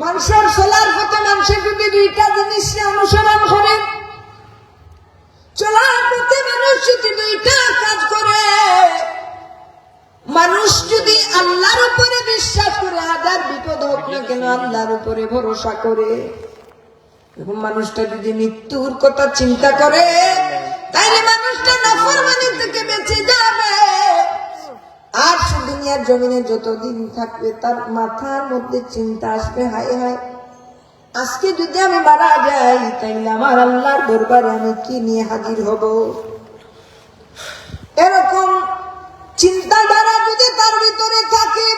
মানুষের চলার পথে মানুষের যদি দুইটা জিনিস অনুসরণ করে। চলার পথে মানুষ যদি দুইটা কাজ করে, মানুষ যদি আল্লাহর উপরে বিশ্বাস করে হাজার বিপদ হোক না কেন আল্লাহর উপরে ভরসা করে। এবং মানুষটা যদি মৃত্যুর কথা চিন্তা করে জমিনে যতদিন থাকবে, তার মাথার মধ্যে চিন্তা আসবে, হায় হায়। আজকে যদি আমি মারা যাই, তাইলে আমার আল্লাহর দরবারে আমি কি নিয়ে হাজির হব? এরকম চিন্তাধারা যদি তার ভিতরে থাকে,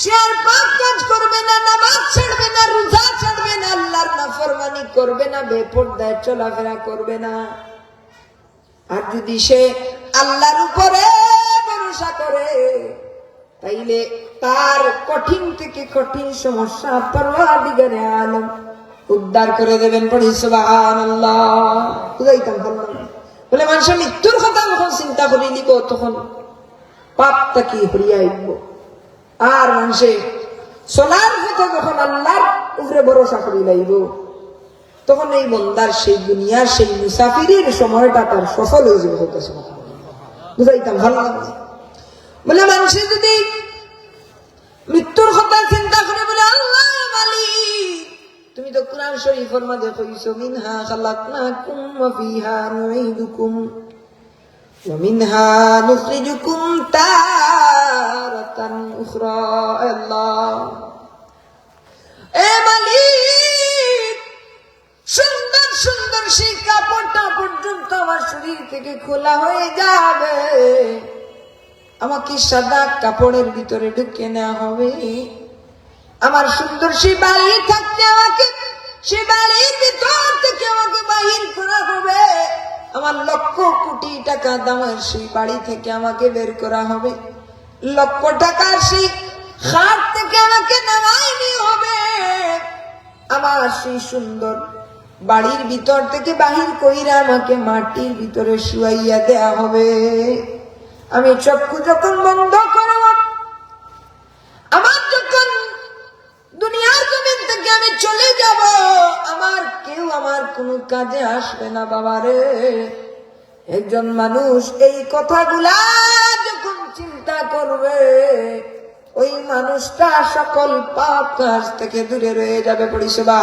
সে আর পাপ কাজ করবে না, নামাজ ছাড়বে না, রোজা ছাড়বে না, আল্লাহর নাফরমানি করবে না, বেপরদায় চলাফেরা করবে না। আর যদি সে আল্লাহর উপরে ভরসা করে তাইলে তার কঠিন থেকে কঠিন সমস্যা পরওয়ারদিগারে আলম। উদ্ধার করে দেবেন বলে মৃত্যুর কথা যখন চিন্তা করে নিব, তখন পাপটা কি আর মানুষে পথে যখন আল্লাহর উপরে ভরসা করি লাইব, তখন এই বন্দার সেই দুনিয়ার সেই মুসাফিরের সময়টা তার সফল হয়ে যাবে বুঝাইতাম ভালো লাগছে বলে মানুষে যদি মৃত্যুর কথা চিন্তা করে বলে, আল্লাহ তুমি তো কোরআন শরীফের মধ্যে কইছো, মিনহা খালাকনাকুম ওয়া ফিহা নুঈদুকুম, ওয়া মিনহা নুখরিজুকুম তারাতান উখরা আল্লাহ। এ মালিক, সুন্দর সুন্দর সেই কাপড়টা পর্যন্ত আমার শরীর থেকে খোলা হয়ে যাবে। আমাকে সাদা কাপড়ের ভিতরে ঢুকে নেওয়া হবে। আমার সুন্দর সেই বাড়ি থাকতে আমাকে সে বাড়ির ভিতর থেকে আমাকে বাহির করা হবে। আমার লক্ষ কোটি টাকা দামের সেই বাড়ি থেকে আমাকে বের করা হবে। লক্ষ টাকার সেই হাট থেকে আমাকে নামাইনি হবে। আমার সেই সুন্দর বাড়ির ভিতর থেকে বাহির কইরা আমাকে মাটির ভিতরে শুয়াইয়া দেয়া হবে। আমি চক্ষু যখন বন্ধ করব, আমার যখন দুনিয়ার জমিন থেকে আমি চলে যাব, আমার কেউ আমার কোনো কাজে আসবে না বাবারে। একজন মানুষ এই কথাগুলা যখন চিন্তা করবে, ওই মানুষটা সকল পাপ কাজ থেকে দূরে রয়ে যাবে পরিষেবা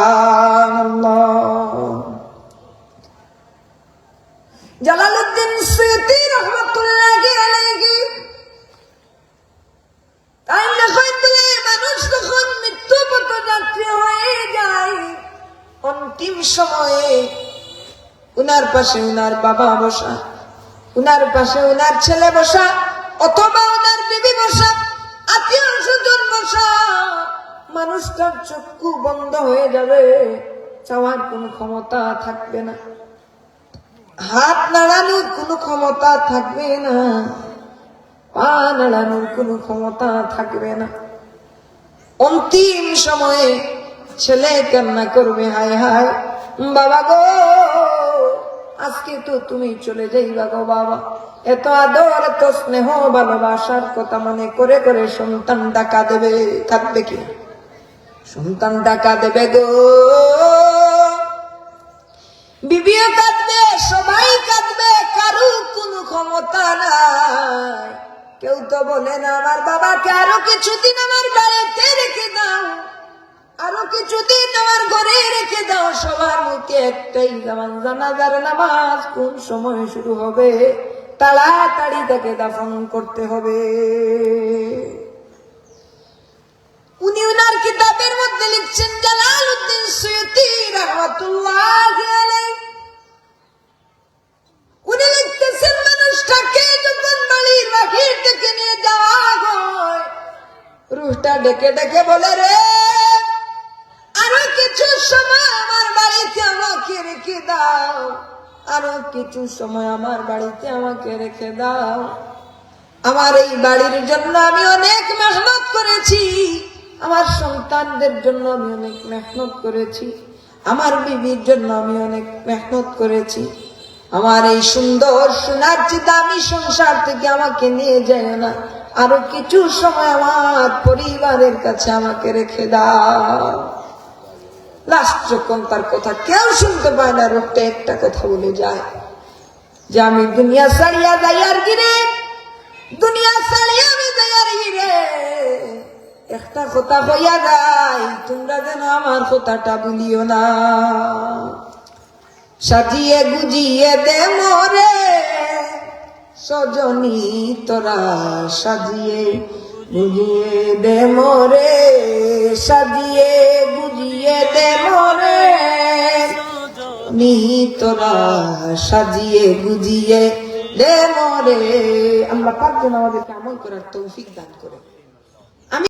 জালালউদ্দিন সৈয়দি রহমতুল্লাহ আলাইহি তাই লেখাইতে মানুষ যখন মৃত্যুপথ যাত্রী হয়ে যায় অন্তিম সময়ে উনার পাশে উনার বাবা বসা, উনার পাশে উনার ছেলে বসা, অথবা উনার বিবি বসা, আত্মীয় স্বজন বসা। মানুষটার চক্ষু বন্ধ হয়ে যাবে, চাওয়ার কোনো ক্ষমতা থাকবে না। হাত নাড়ানোর কোনো ক্ষমতা থাকবে না। পা নাড়ানোর কোনো ক্ষমতা থাকবে না। অন্তিম সময়ে ছেলে কান্না করবে, হায় হায়। বাবা গো, আজকে তো তুমি চলে যাইবা গো বাবা। এত আদর, এত স্নেহ, ভালোবাসার কথা মনে করে করে সন্তানটা কাঁদবে কাঁদবে কি? সন্তানটা কাঁদবে গো। বিবিও কাঁদবে, সবাই কাঁদবে কারও কোনো ক্ষমতা নাই। কেউ তো বলে না, আমার বাবাকে আরও কিছুদিন আমার বাড়িতে আরও কিছুদিন আমার ঘরে রেখে দাও, সবার মুখে একটাই জামান। জানাজার নামাজ কোন সময় শুরু হবে? তাড়াতাড়ি তাকে দাফন করতে হবে। উনি কিতাবের মধ্যে লিখছেন জালাল উদ্দিন সৈয়দি রহমতুল্লাহ উনি লিখতেছেন, মানুষটাকে যখন বাড়ির বাহির নিয়ে যাওয়া হয়, রুহটা ডেকে ডেকে বলে, রে আরও কিছু সময় আমার বাড়িতে আমাকে রেখে দাও। আমার এই বাড়ির জন্য আমি অনেক মেহনত করেছি। আমার সন্তানদের জন্য আমি অনেক মেহনত করেছি। আমার বিবির জন্য আমি অনেক মেহনত করেছি। আমার এই সুন্দর, সোনার দামি সংসার থেকে আমাকে নিয়ে যায় না। আরও কিছু সময় আমার পরিবারের কাছে আমাকে রেখে দাও। যখন তার কথা কেউ শুনতে পায় না, রোগটা একটা কথা বলে যায়। যে আমি দুনিয়া ছাড়িয়া যাই আর কি রে? দুনিয়া ছাড়িয়া আমি যাই আর কি রে? একটা কথা কইয়া যাই, তোমরা যেন আমার কথাটা বলিও না। সাজিয়ে গুজিয়ে দে মরে, সজনী তোরা সাজিয়ে গুজিয়ে দে মোরে, সাজিয়ে বুঝিয়ে দে মোরে। তোরা সাজিয়ে গুজিয়ে দে মোরে। আমরা পাঁচজন আমাদেরকে আমল করার তৌফিক দান করে।